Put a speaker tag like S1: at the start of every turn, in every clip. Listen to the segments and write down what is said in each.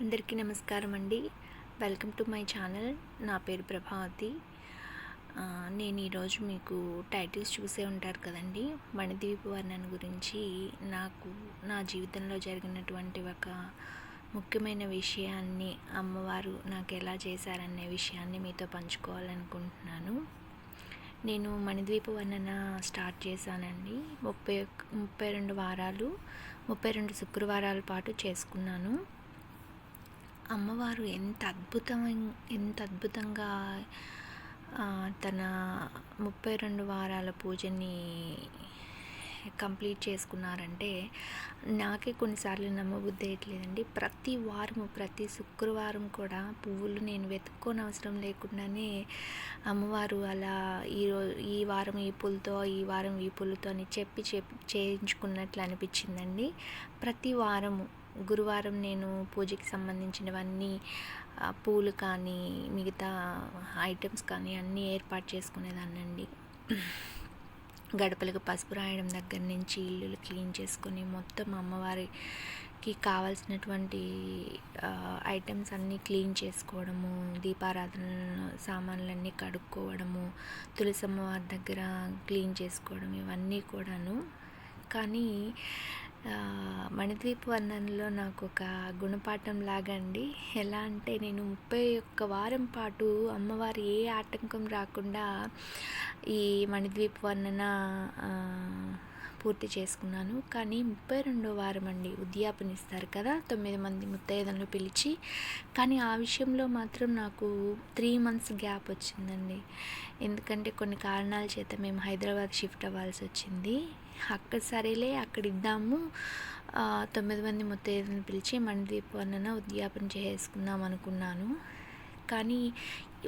S1: అందరికీ నమస్కారం అండి. Welcome to my channel. నా పేరు ప్రభావతి. నేను ఈరోజు మీకు టైటిల్స్ చూసే ఉంటారు కదండి. మణిద్వీప వర్ణన గురించి నాకు నా జీవితంలో జరిగినటువంటి ఒక ముఖ్యమైన విషయాన్ని అమ్మవారు నాకు ఎలా చేశారనే విషయాన్ని మీతో పంచుకోవాలనుకుంటున్నాను. నేను మణిద్వీప వర్ణన స్టార్ట్ చేశానండి. ముప్పై ముప్పై రెండు వారాలు ముప్పై రెండు శుక్రవారాల పాటు చేసుకున్నాను. అమ్మవారు ఎంత అద్భుతమైన ఎంత అద్భుతంగా తన ముప్పై రెండు వారాల పూజని కంప్లీట్ చేసుకున్నారంటే నాకే కొన్నిసార్లు నమ్మబుద్ధి వేయట్లేదండి ప్రతి వారము ప్రతి శుక్రవారం కూడా పువ్వులు నేను వెతుక్కోని అవసరం లేకుండానే అమ్మవారు అలా ఈ ఈ వారం ఈ పూలతో ఈ వారం ఈ పూలతో అని చెప్పి చెప్పి చేయించుకున్నట్లు అనిపించిందండి. ప్రతి వారము గురువారం నేను పూజకి సంబంధించినవన్నీ పూలు కానీ మిగతా ఐటమ్స్ కానీ అన్నీ ఏర్పాటు చేసుకునేదాన్నండి. గడపలకు పసుపు రాయడం దగ్గర నుంచి ఇల్లులు క్లీన్ చేసుకొని మొత్తం అమ్మవారికి కావాల్సినటువంటి ఐటమ్స్ అన్నీ క్లీన్ చేసుకోవడము దీపారాధన సామాన్లన్నీ కడుక్కోవడము తులసి అమ్మవారి దగ్గర క్లీన్ చేసుకోవడం ఇవన్నీ కూడాను. కానీ మణిద్వీప వర్ణనలో నాకు ఒక గుణపాఠం లాగా అండి ఎలా అంటే నేను ముప్పై ఒక్క వారం పాటు అమ్మవారి ఏ ఆటంకం రాకుండా ఈ మణిద్వీప్ వర్ణన పూర్తి చేసుకున్నాను. కానీ ముప్పై రెండో వారం అండి. ఉద్యాపన ఇస్తారు కదా తొమ్మిది మంది ముత్తైదలను పిలిచి. కానీ ఆ విషయంలో మాత్రం నాకు త్రీ మంత్స్ గ్యాప్ వచ్చిందండి. ఎందుకంటే కొన్ని కారణాల చేత మేము హైదరాబాద్ షిఫ్ట్ అవ్వాల్సి వచ్చింది. అక్కడ సరేలే అక్కడ ఇద్దాము. తొమ్మిది మంది ముత్తైదలను పిలిచి మణిదీప అన్న ఉద్యాపన చేసుకుందాం అనుకున్నాను. కానీ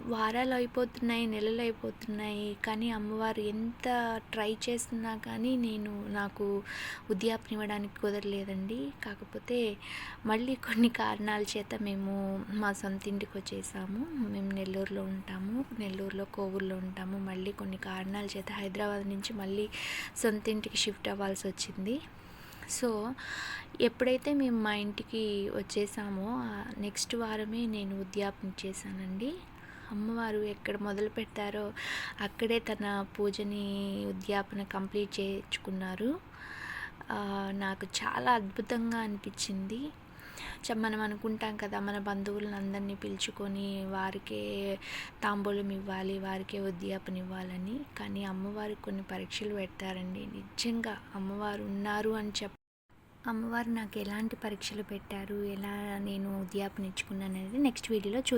S1: వారాలు అయిపోతున్నాయి నెలలు అయిపోతున్నాయి. కానీ అమ్మవారు ఎంత ట్రై చేస్తున్నా కానీ నేను నాకు ఉద్యాపన ఇవ్వడానికి కుదరలేదండి. కాకపోతే మళ్ళీ కొన్ని కారణాల చేత మేము మా సొంత ఇంటికి వచ్చేసాము. మేము నెల్లూరులో ఉంటాము. నెల్లూరులో కోవూరులో ఉంటాము. మళ్ళీ కొన్ని కారణాల చేత హైదరాబాద్ నుంచి మళ్ళీ సొంత ఇంటికి షిఫ్ట్ అవ్వాల్సి వచ్చింది. సో ఎప్పుడైతే మేము మా ఇంటికి వచ్చేసామో నెక్స్ట్ వారమే నేను ఉద్యాపన చేశానండి. అమ్మవారు ఎక్కడ మొదలు పెట్టారో అక్కడే తన పూజని ఉద్యాపన కంప్లీట్ చేయించుకున్నారు. నాకు చాలా అద్భుతంగా అనిపించింది. మనం అనుకుంటాం కదా మన బంధువులను అందరినీ పిలుచుకొని వారికే తాంబూలం ఇవ్వాలి వారికే ఉద్యాపన ఇవ్వాలని. కానీ అమ్మవారు కొన్ని పరీక్షలు పెడతారండి. నిజంగా అమ్మవారు ఉన్నారు అని చెప్ప అమ్మవారు నాకు ఎలాంటి పరీక్షలు పెట్టారు ఎలా నేను ఉద్యాపన ఇచ్చుకున్నాను అనేది నెక్స్ట్ వీడియోలో చూద్దాం.